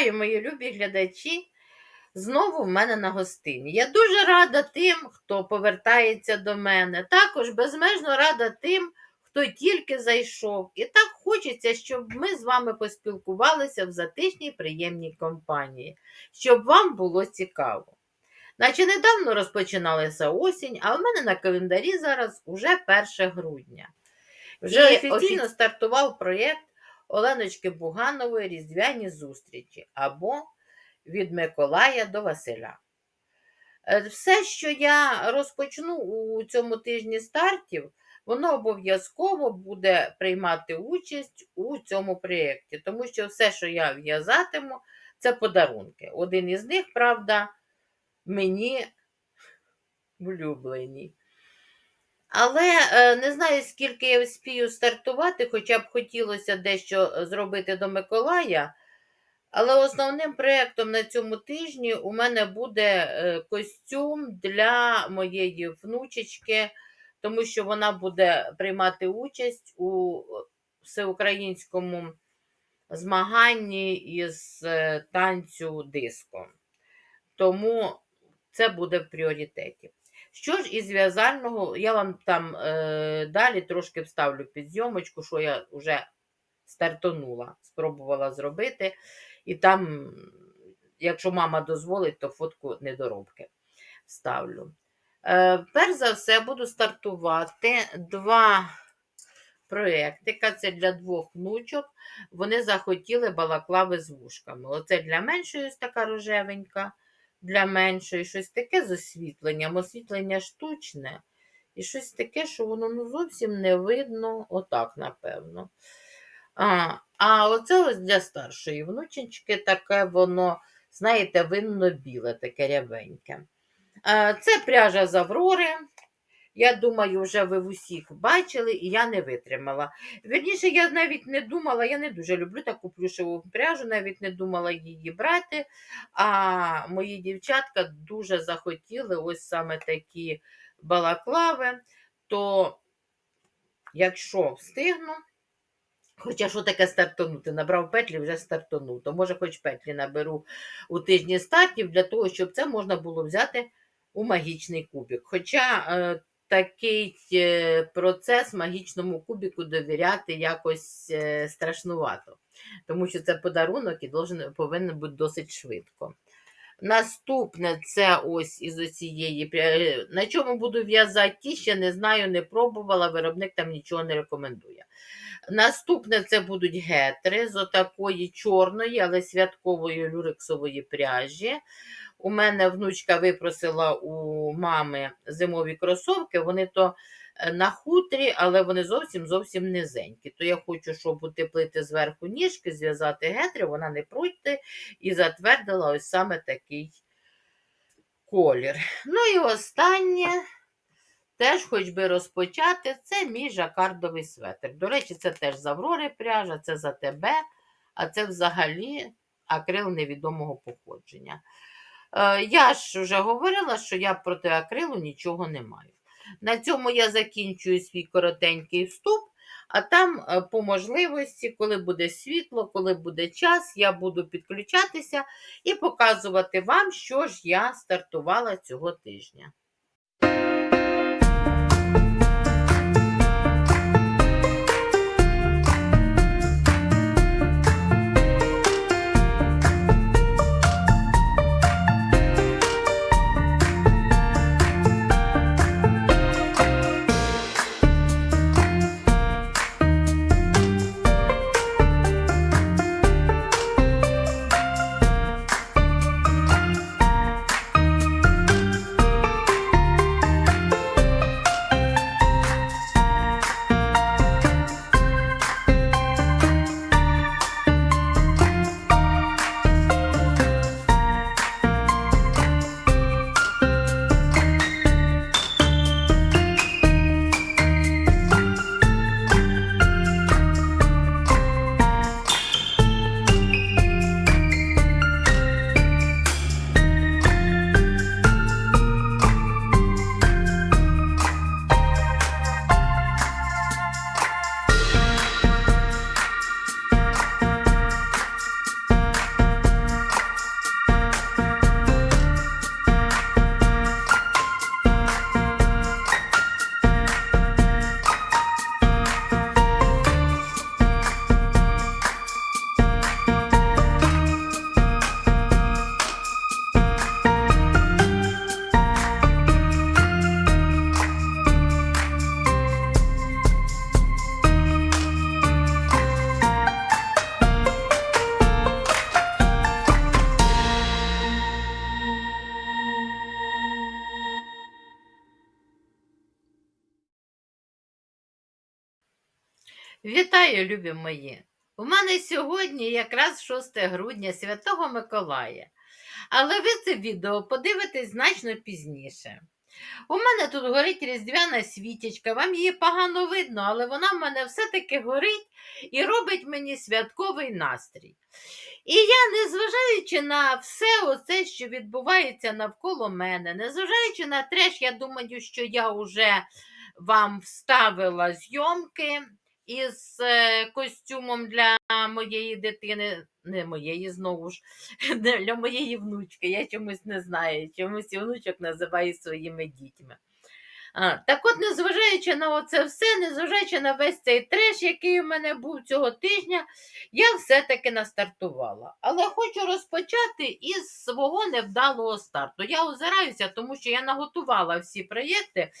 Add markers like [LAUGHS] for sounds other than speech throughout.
Вітаю, мої любі глядачі! Знову в мене на гостині. Я дуже рада тим, хто повертається до мене. Також безмежно рада тим, хто тільки зайшов. І так хочеться, щоб ми з вами поспілкувалися в затишній приємній компанії, щоб вам було цікаво. Наче недавно розпочиналася осінь, а в мене на календарі зараз уже 1 грудня. Вже І офіційно стартував проєкт Оленочки Буганової Різдвяні зустрічі або від Миколая до Василя. Е, Все, що я розпочну у цьому тижні стартів, воно обов'язково буде приймати участь у цьому проєкті, тому що все, що я в'язатиму, це подарунки. Один із них, правда, мені улюблені. Але е, не знаю, скільки я вспію стартувати, хоча б хотілося дещо е, зробити до Миколая. Але основним проєктом на цьому тижні у мене буде е, костюм для моєї внучечки, тому що вона буде приймати участь у всеукраїнському змаганні із танцю диско. Тому це буде в пріоритеті. Що ж із в'язального, я вам там е, далі трошки вставлю під зйомочку, що я вже стартонула, спробувала зробити. І там, якщо мама дозволить, то фотку недоробки вставлю. Е, перш за все, буду стартувати два проєктика. Це для двох внучок. Вони захотіли балаклави з вушками. Оце для меншої така рожевенька для меншої, щось таке з освітленням, освітлення штучне. І щось таке, що воно ну, зовсім не видно, отак, напевно. А а оце ось для старшої внучечки таке воно, знаєте, винно-біле, таке рябеньке. А, Це пряжа з Аврори. Я думаю, вже ви в усіх бачили, і я не витримала. Вірніше, я навіть не думала, я не дуже люблю таку плюшеву пряжу, навіть не думала її брати. А мої дівчатка дуже захотіли ось саме такі балаклави. То, якщо встигну, Хоча що таке стартонути? Набрав петлі, вже стартонув. То може, хоч петлі наберу у тижні стартів для того, щоб це можна було взяти у магічний кубик. Хоча е, такий е, процес магічному кубику довіряти якось е, страшнувато, тому що це подарунок і должен, повинен бути досить швидко. Наступне це ось із оцієї. пря- На чому буду в'язати ті, ще не знаю, не пробувала, виробник там нічого не рекомендує. Наступне це будуть гетри з отакої чорної, але святкової люрексової пряжі. У мене внучка випросила у мами зимові кросовки, вони то е, на хутрі, але вони зовсім зовсім низенькі. То я хочу, щоб утеплити зверху ніжки, зв'язати гетри, вона не пройти і затвердила ось саме такий колір. Ну і останнє, теж хоч би розпочати, це мій жакардовий светр. До речі, це теж з Аврори пряжа, це за тебе, а це взагалі акрил невідомого походження. Е, Я ж вже говорила, що я проти акрилу нічого не маю. На цьому я закінчую свій коротенький вступ, а там, е, по можливості, коли буде світло, коли буде час, я буду підключатися і показувати вам, що ж я стартувала цього тижня. Вітаю, любі мої! У мене сьогодні якраз 6 грудня Святого Миколая. Але ви це відео подивитесь значно пізніше. У мене тут горить різдвяна світічка, вам її погано видно, але вона в мене все-таки горить і робить мені святковий настрій. І я, незважаючи на все оце, що відбувається навколо мене, незважаючи на треш, я думаю, що я вже вам вставила зйомки із е, костюмом для моєї дитини, не моєї знову ж, [LAUGHS] для моєї внучки. Я чомусь не знаю, чомусь і внучок називаю своїми дітьми. А, так от, незважаючи на оце все, незважаючи на весь цей треш, який у мене був цього тижня, я все-таки настартувала. Але хочу розпочати із свого невдалого старту. Я озираюся, тому що я наготувала всі проєкти,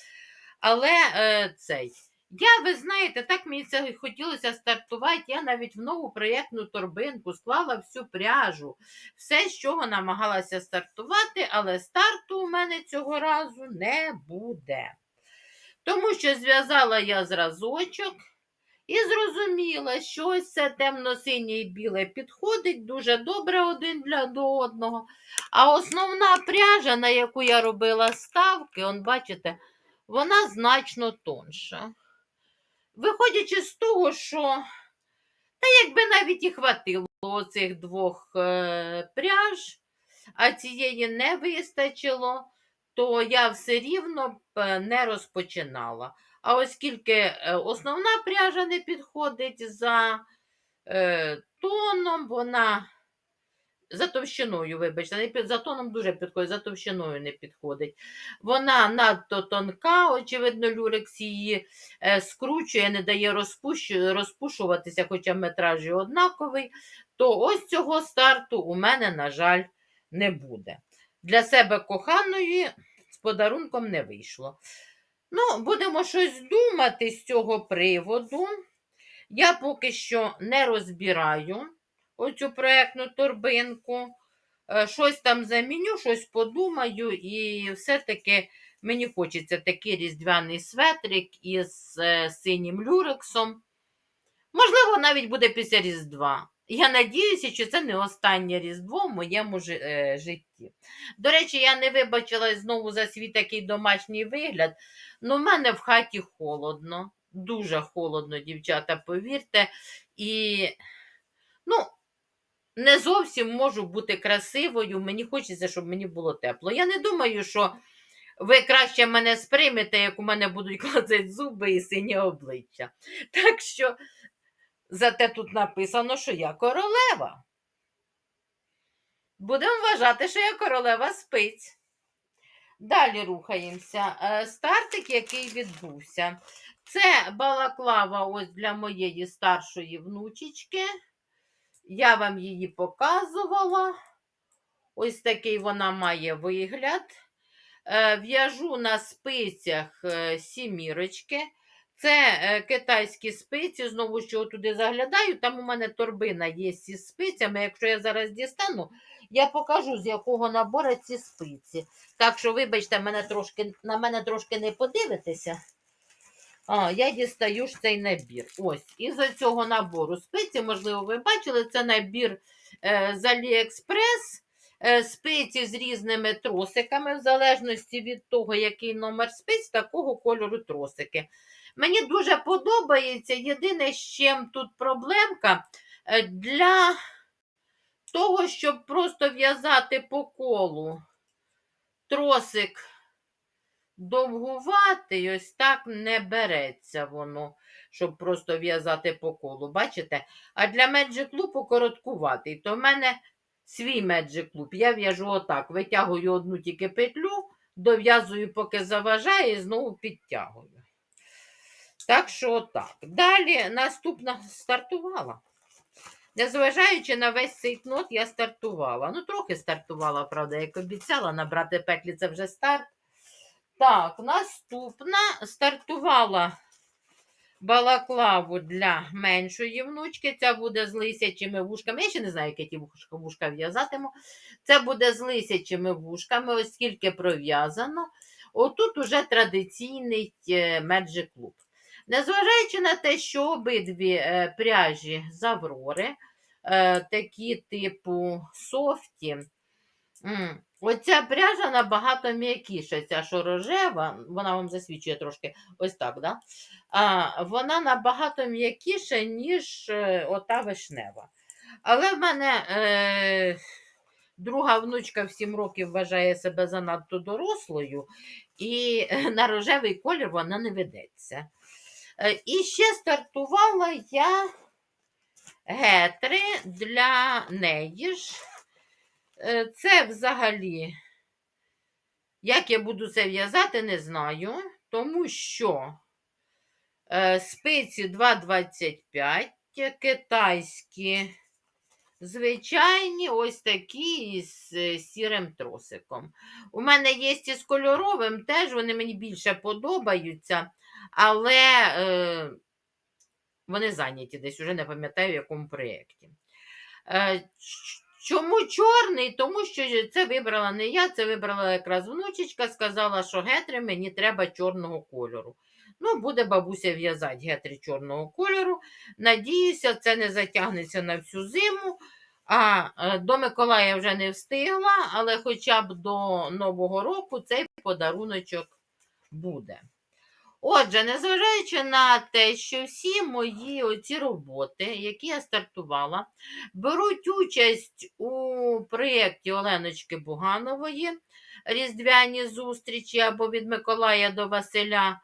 але е, цей. Я, ви знаєте, так мені це хотілося стартувати. Я навіть в нову проєктну торбинку склала всю пряжу, все, з чого намагалася стартувати, але старту у мене цього разу не буде. Тому що зв'язала я зразочок і зрозуміла, що ось це темно-синє і біле підходить дуже добре один для одного. А основна пряжа, на яку я робила ставки, он, бачите, вона значно тонша. Виходячи з того, що та якби навіть і хватило оцих двох е, пряж, а цієї не вистачило, то я все рівно б е, не розпочинала. А оскільки е, основна пряжа не підходить за е, тоном, вона за товщиною, вибачте, не під- за тоном дуже підходить, за товщиною не підходить. Вона надто тонка, очевидно, люрекс її е, скручує, не дає розпущу, розпушуватися, хоча метраж і однаковий, то ось цього старту у мене, на жаль, не буде. Для себе коханої з подарунком не вийшло. Ну, будемо щось думати з цього приводу. Я поки що не розбираю оцю проєктну торбинку. Е, Щось там заміню, щось подумаю, і все-таки мені хочеться такий різдвяний светрик із е, синім люрексом. Можливо, навіть буде після Різдва. Я надіюся, що це не останнє Різдво в моєму е, житті. До речі, я не вибачила знову за свій такий домашній вигляд. Ну, в мене в хаті холодно, дуже холодно, дівчата, повірте. І, ну, не зовсім можу бути красивою. Мені хочеться, щоб мені було тепло. Я не думаю, що ви краще мене сприймете, як у мене будуть [LAUGHS] клацати зуби і синє обличчя. Так що, зате тут написано, що я королева. Будемо вважати, що я королева спиць. Далі рухаємося. Е, Стартик, який відбувся. Це балаклава ось для моєї старшої внучечки. Я вам її показувала. Ось такий вона має вигляд. Е, В'яжу на спицях е, сімірочки. Це е, китайські спиці, знову що туди заглядаю. Там у мене торбина є зі спицями. Якщо я зараз дістану, я покажу, з якого набору ці спиці. Так що, вибачте, мене трошки, на мене трошки не подивитеся. А, я дістаю ж цей набір. Ось, із цього набору спиці, можливо, ви бачили, це набір е, з Аліекспрес. Е, спиці з різними тросиками, в залежності від того, який номер спиць, такого кольору тросики. Мені дуже подобається. Єдине, з чим тут проблемка е, для того, щоб просто в'язати по колу тросик довгуватий, ось так не береться воно, щоб просто в'язати по колу. Бачите? А для Magic Loop короткуватий. То в мене свій Magic Loop. Я в'яжу отак. Витягую одну тільки петлю, дов'язую, поки заважає, і знову підтягую. Так що отак. Далі наступна стартувала. Незважаючи на весь цей кнот, я стартувала. Ну, трохи стартувала, правда, як обіцяла, набрати петлі це вже старт. Так, наступна стартувала балаклаву для меншої внучки. Це буде з лисячими вушками. Я ще не знаю, які ті вушка, в'язатиму. Це буде з лисячими вушками, оскільки пров'язано. Отут уже традиційний Magic Loop. Незважаючи на те, що обидві е, пряжі з Аврори, е, такі типу софті, оця пряжа набагато м'якіша, ця що рожева, вона вам засвідчує трошки ось так, да? а, вона набагато м'якіша, ніж е, ота вишнева. Але в мене е, друга внучка в 7 років вважає себе занадто дорослою, і [LAUGHS] на рожевий колір вона не ведеться. Е, І ще стартувала я гетри для неї ж. Е, Це взагалі, як я буду це в'язати, не знаю, тому що е, спиці 2,25, китайські, звичайні, ось такі із е, сірим тросиком. У мене є і з кольоровим, теж вони мені більше подобаються, але е, вони зайняті десь, уже не пам'ятаю, в якому проєкті. Чому чорний? Тому що це вибрала не я, це вибрала якраз внучечка, сказала, що гетри мені треба чорного кольору. Ну, буде бабуся в'язати гетри чорного кольору. Надіюся, це не затягнеться на всю зиму. А е, до Миколая вже не встигла, але хоча б до Нового року цей подаруночок буде. Отже, незважаючи на те, що всі мої оці роботи, які я стартувала, беруть участь у проєкті Оленочки Буганової Різдвяні зустрічі або від Миколая до Василя.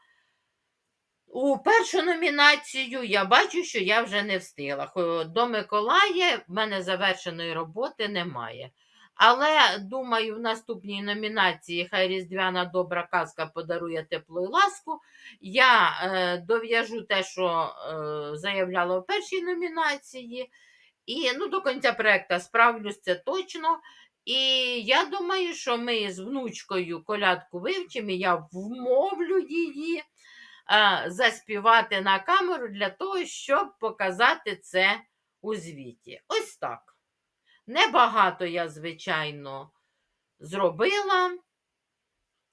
У першу номінацію я бачу, що я вже не встигла. До Миколая в мене завершеної роботи немає. Але думаю, в наступній номінації Хай Різдвяна добра казка подарує теплу і ласку. Я е, дов'яжу те, що е, заявляла в першій номінації. І ну, до кінця проєкту справлюсь це точно. І я думаю, що ми з внучкою колядку вивчимо, і я вмовлю її а, заспівати на камеру для того, щоб показати це у звіті. Ось так. Небагато я, звичайно, зробила.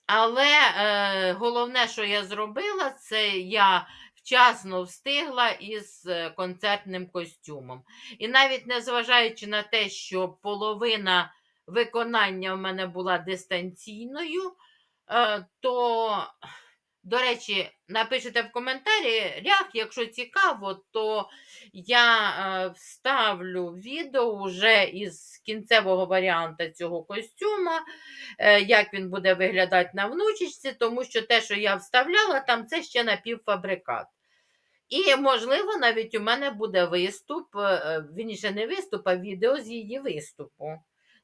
Але е, головне, що я зробила, це я вчасно встигла із е, концертним костюмом. І навіть незважаючи на те, що половина виконання в мене була дистанційною, е, то, до речі, напишете в коментарях, якщо цікаво, то я е, вставлю відео вже із кінцевого варіанта цього костюма е, як він буде виглядати на внучечці, тому що те, що я вставляла, там це ще напівфабрикат. І, можливо, навіть у мене буде виступ, е, вірніше, не виступ, а відео з її виступу.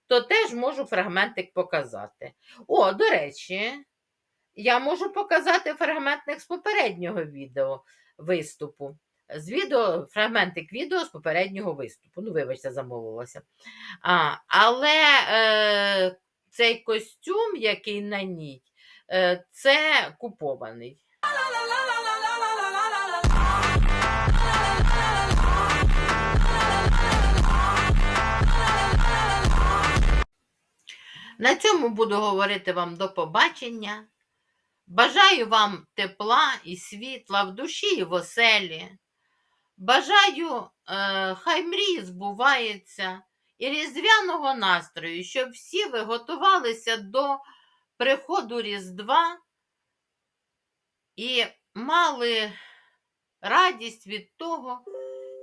То теж можу фрагментик показати. О, до речі, я можу показати фрагментик з попереднього відео виступу. З відео, фрагментик відео з попереднього виступу. Ну, вибачте, замовилася. А, але е, цей костюм, який на ній, е, це купований. На цьому буду говорити вам до побачення. Бажаю вам тепла і світла в душі і в оселі. Бажаю, е, хай мрії збуваються і різдвяного настрою, щоб всі ви готувалися до приходу Різдва і мали радість від того,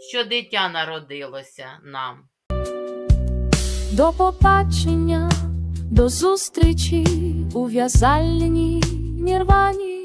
що дитя народилося нам. До побачення, до зустрічі у в'язальні nirvani.